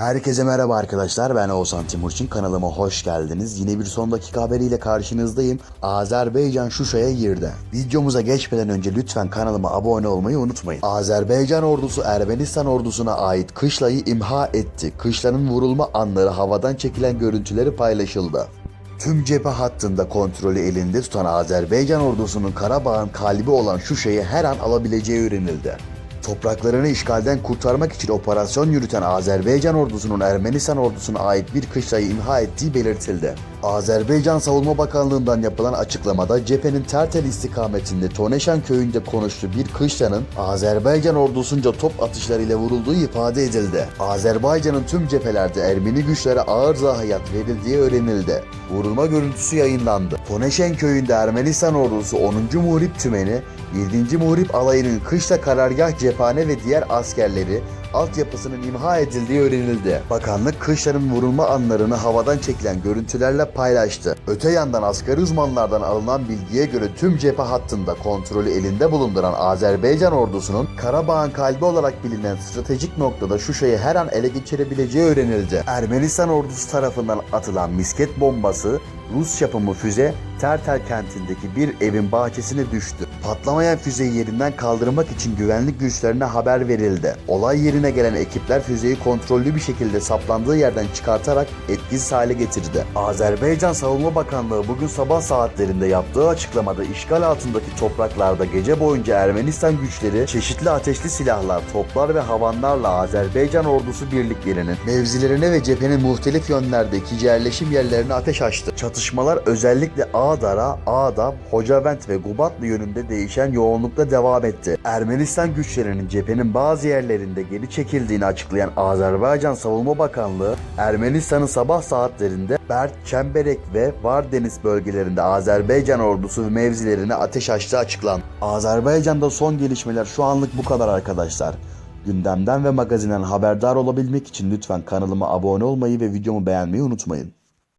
Herkese merhaba arkadaşlar ben Oğuzhan Timurçin kanalıma hoş geldiniz. Yine bir son dakika haberiyle karşınızdayım. Azerbaycan Şuşa'ya girdi. Videomuza geçmeden önce lütfen kanalıma abone olmayı unutmayın. Azerbaycan ordusu Ermenistan ordusuna ait kışlayı imha etti. Kışlanın vurulma anları havadan çekilen görüntüleri paylaşıldı. Tüm cephe hattında kontrolü elinde tutan Azerbaycan ordusunun Karabağ'ın kalbi olan Şuşa'yı her an alabileceği öğrenildi. Topraklarını işgalden kurtarmak için operasyon yürüten Azerbaycan ordusunun Ermenistan ordusuna ait bir kışlayı imha ettiği belirtildi. Azerbaycan Savunma Bakanlığı'ndan yapılan açıklamada cephenin Tertel istikametinde Toneşan köyünde konuştuğu bir kışlanın Azerbaycan ordusunca top atışlarıyla vurulduğu ifade edildi. Azerbaycan'ın tüm cephelerde Ermeni güçlere ağır zayiat verildiği öğrenildi. Vurulma görüntüsü yayınlandı. Toneşen köyünde Ermenistan ordusu 10. Muhrip Tümeni, 7. Muhrip Alayı'nın kışla karargah cephane ve diğer askerleri altyapısının imha edildiği öğrenildi. Bakanlık kışların vurulma anlarını havadan çekilen görüntülerle paylaştı. Öte yandan asgari uzmanlardan alınan bilgiye göre tüm cephe hattında kontrolü elinde bulunduran Azerbaycan ordusunun Karabağ'ın kalbi olarak bilinen stratejik noktada Şuşa'yı her an ele geçirebileceği öğrenildi. Ermenistan ordusu tarafından atılan misket bombası Rus yapımı füze Tertel kentindeki bir evin bahçesine düştü. Patlamayan füzeyi yerinden kaldırmak için güvenlik güçlerine haber verildi. Olay yerine gelen ekipler füzeyi kontrollü bir şekilde saplandığı yerden çıkartarak etkisiz hale getirdi. Azerbaycan Savunma Bakanlığı bugün sabah saatlerinde yaptığı açıklamada işgal altındaki topraklarda gece boyunca Ermenistan güçleri çeşitli ateşli silahlar, toplar ve havanlarla Azerbaycan ordusu birliklerinin mevzilerine ve cephenin muhtelif yönlerdeki yerleşim yerlerine ateş açtı. Çatışmalar özellikle Ağdara, Ağdam, Hocavent ve Gubatlı yönünde değişen yoğunlukla devam etti. Ermenistan güçlerinin cephenin bazı yerlerinde geri çekildiğini açıklayan Azerbaycan Savunma Bakanlığı, Ermenistan'ın sabah saatlerinde Bert, Çemberek ve Vardeniz bölgelerinde Azerbaycan ordusu mevzilerine ateş açtığı açıklandı. Azerbaycan'da son gelişmeler şu anlık bu kadar arkadaşlar. Gündemden ve magazinden haberdar olabilmek için lütfen kanalıma abone olmayı ve videomu beğenmeyi unutmayın.